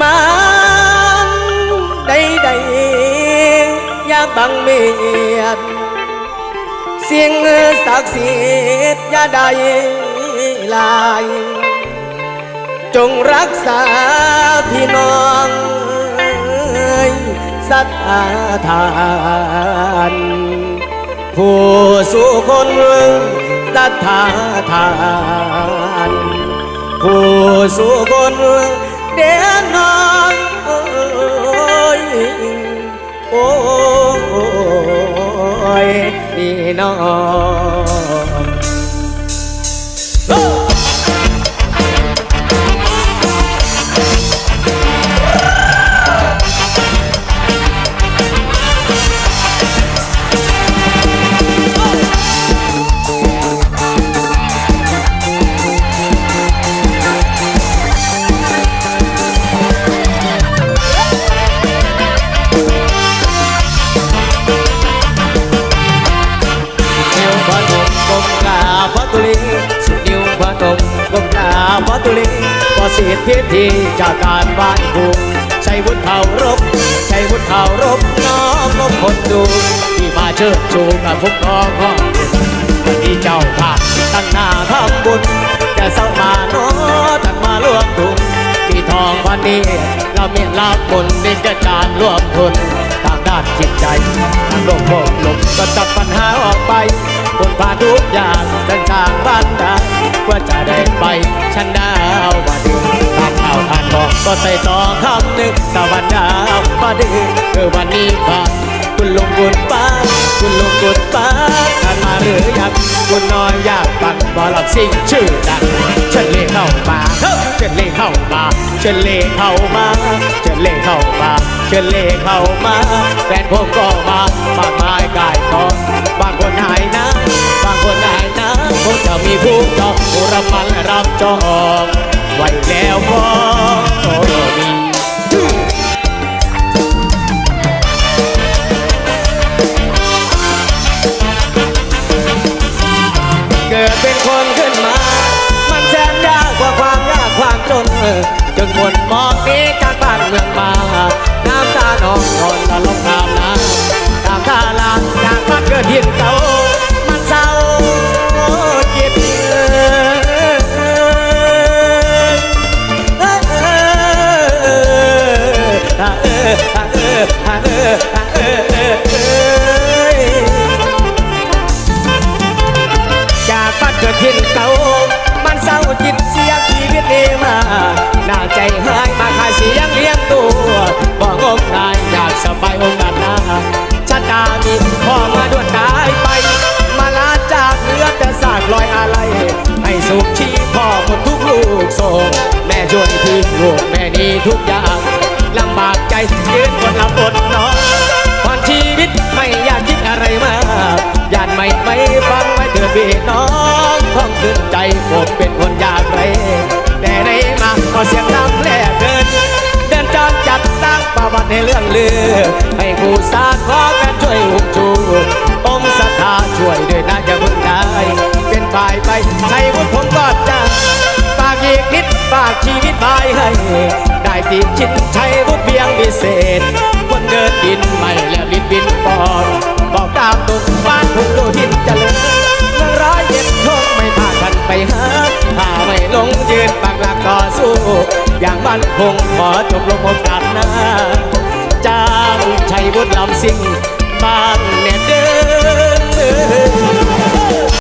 มันใดใดอยากบังเมียนเสียงศักดิ์สิทธิ์อย่าได้ลาย จงรักษาพี่น้องสัทธาทานผู้สู่คนสัทธาทานผู้สู่คน เดี นมก้มกราบพระตุลีพอสิทธิพิธีจากการบ้านภูมิใช้วุฒิเขารบใช้วุฒิเขารบน้อมนบคนดู ที่มาเชิดชูกับพวกน้องของวันนี้เจ้าภาพตั้งหน้าทำบุญจะเศร้ามาโน้ตั้งมาร่วมทุนมีทองพันนี้เราเมียนลาบบุญนี่จะการร่วมทุนทางด้านจิตใจทางโลกโลกลมก็ตัดปัญหาออกไปบนผ่านทุกอย่างเดินทางบ้านได้เพื่อจะ ไปชนะวันตามข่าวทานบอกก็ใส่ต่อคำหนึ่งสวัสดีมาดีเออวันนี้บ้านคุณลุงบุญป้า คุณลุงบุญป้าทานมาหรือยังคุณน้อยอยากฟังบอลำซิ่งชื่อดังเชิญเล่เข้ามาเฮ้ยเชิญเล่เข้ามาเชิญเล่เข้ามาเชิญเล่เข้ามาเชิญเล่เข้ามาแฟนผม รับจองไว้แล้วก็มีเกิดเป็นคนขึ้นมา มันแสนยากกว่าความยากความจนจนหมดมองนี้จากบ้านเมืองมา น้ำตาหนองคนละลงน้ำน้ำตามท่าล ทินเก่ามันเศร้าจิตเสียชีวิตเอมาหน้าใจหายมาขายเสียงเลี้ยงตัวบอกงมงายอยากสบายองค์การนาชะตามีพ่อมาด่วนกายไป มาลาจากเรือแต่สากลอยอะไร ให้สุขชีพ่อหมดทุกลูกโศกแม่ช่วยทิ้งลูกแม่นี้ทุกอย่างลำบากใจยืนคนละบทนอนก่อนชีวิตไม่อยากคิดอะไรมากอยากไม่ไม่ฟังไว้เถิดพี่น้อง ท้องขึ้นใจผมเป็นคนยากไรแต่ในมาก็เสียงดังแลกเดิน เดินจอนจัดสร้างประวัติให้เรื่องลือ ให้ผู้สร้างขอกันช่วยอุ้มชูองค์ศรัทธาช่วยด้วยนะจะพึ่งได้เป็นฝ่ายไปใช้วุฒิผมก็จะฝากอีกนิดฝากชีวิตบายให้ได้ติดชินใช้ อย่างมันคงขอจบลงโอกาสหน้าจ้างชัยวุฒิลำสิงมา